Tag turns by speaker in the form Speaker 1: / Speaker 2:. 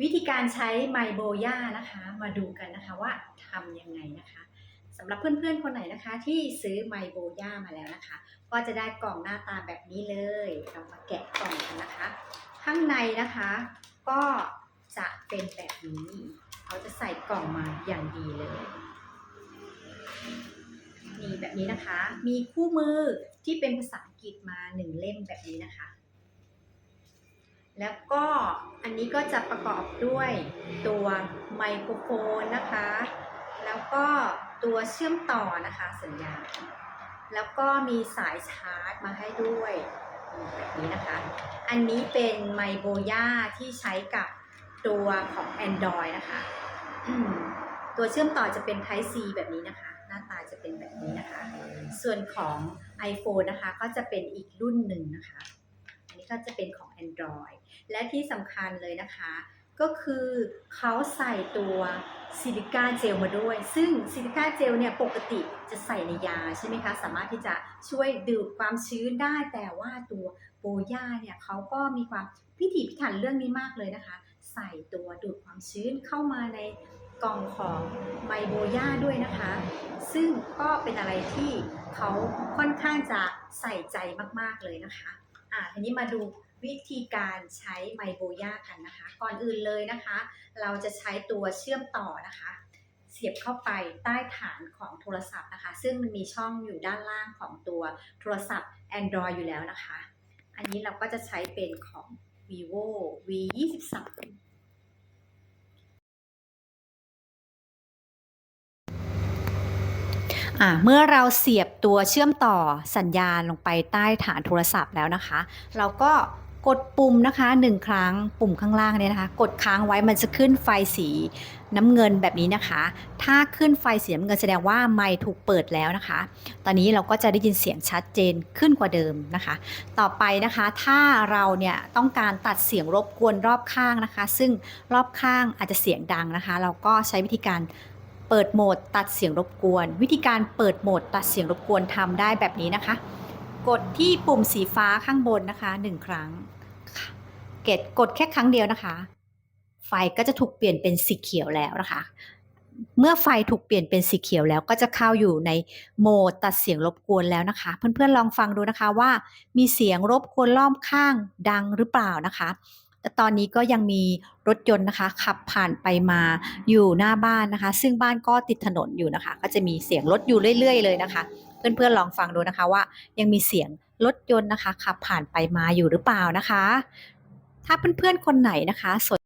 Speaker 1: วิธีการใช้ไมโบย่านะคะ มาดูกันนะคะว่าทำยังไงนะคะสำหรับเพื่อนๆคนไหนนะคะที่ซื้อไมโบย่ามาแล้วนะคะ ก็จะได้กล่องหน้าตาแบบนี้เลย เรามาแกะกล่องกันนะคะ ข้างในนะคะ ก็จะเป็นแบบนี้เขาจะใส่กล่องมาอย่างดีเลยนี่แบบนี้นะคะ มีคู่มือที่เป็นภาษาอังกฤษมาหนึ่งเล่มแบบนี้นะคะ แล้วก็อันนี้ก็จะประกอบด้วยตัวไมโครโฟนนะคะ แล้วก็ตัวเชื่อมต่อนะคะสัญญาณ แล้วก็มีสายชาร์จมาให้ด้วยแบบนี้นะคะ อันนี้เป็นไมโบย่าที่ใช้กับตัวของ Android นะคะ ตัวเชื่อมต่อจะเป็น Type C แบบนี้นะคะ หน้าตาจะเป็นแบบนี้นะคะ ส่วนของ iPhone นะคะก็จะเป็นอีกรุ่นหนึ่งนะคะ ก็จะเป็นของ Android และที่สำคัญเลยนะคะ ก็คือเขาใส่ตัวซิลิก้าเจลมาด้วย ซึ่งซิลิก้าเจลเนี่ยปกติจะใส่ในยาใช่ไหมคะ สามารถที่จะช่วยดูดความชื้นได้ แต่ว่าตัวโบย่าเนี่ยเขาก็มีความพิถีพิถันเรื่องนี้มากเลยนะคะ ใส่ตัวดูดความชื้นเข้ามาในกล่องของไมโบย่าด้วยนะคะ ซึ่งก็เป็นอะไรที่เขาค่อนข้างจะใส่ใจมาก ๆ เลยนะคะ อ่าทีนี้มาดูวิธีการใช้ไมโบย่ากันนะคะ ก่อนอื่นเลยนะคะ เราจะใช้ตัวเชื่อมต่อนะคะ เสียบเข้าไปใต้ฐานของโทรศัพท์นะคะ ซึ่งมันมีช่องอยู่ด้านล่างของตัวโทรศัพท์ Android อยู่แล้วนะคะ อันนี้เราก็จะใช้เป็นของ vivo v 2 3 อ่าเมื่อเราเสียบตัวเชื่อมต่อสัญญาณลงไปใต้ฐานโทรศัพท์แล้วนะคะ เราก็กดปุ่มนะคะหนึ่งครั้งปุ่มข้างล่างเนี่ยนะคะ กดค้างไว้มันจะขึ้นไฟสีน้ำเงินแบบนี้นะคะ ถ้าขึ้นไฟสีน้ำเงินแสดงว่าไมค์ถูกเปิดแล้วนะคะ ตอนนี้เราก็จะได้ยินเสียงชัดเจนขึ้นกว่าเดิมนะคะ ต่อไปนะคะถ้าเราเนี่ยต้องการตัดเสียงรบกวนรอบข้างนะคะ ซึ่งรอบข้างอาจจะเสียงดังนะคะ เราก็ใช้วิธีการ เปิดโหมดตัดเสียงรบกวน วิธีการเปิดโหมดตัดเสียงรบกวนทำได้แบบนี้นะคะ กดที่ปุ่มสีฟ้าข้างบนนะคะหนึ่งครั้งเกดกดแค่ครั้งเดียวนะคะ ไฟก็จะถูกเปลี่ยนเป็นสีเขียวแล้วนะคะ เมื่อไฟถูกเปลี่ยนเป็นสีเขียวแล้วก็จะเข้าอยู่ในโหมดตัดเสียงรบกวนแล้วนะคะ เพื่อนๆลองฟังดูนะคะว่า มีเสียงรบกวนรอบข้างดังหรือเปล่านะคะ ตอนนี้ก็ยังมีรถยนต์นะคะ ขับผ่านไปมาอยู่หน้าบ้านนะคะ ซึ่งบ้านก็ติดถนนอยู่นะคะ ก็จะมีเสียงรถอยู่เรื่อย ๆ เลยนะคะ เพื่อนๆลองฟังดูนะคะว่า ยังมีเสียงรถยนต์นะคะ ขับผ่านไปมาอยู่หรือเปล่านะคะ ถ้าเพื่อนๆคนไหนนะคะสน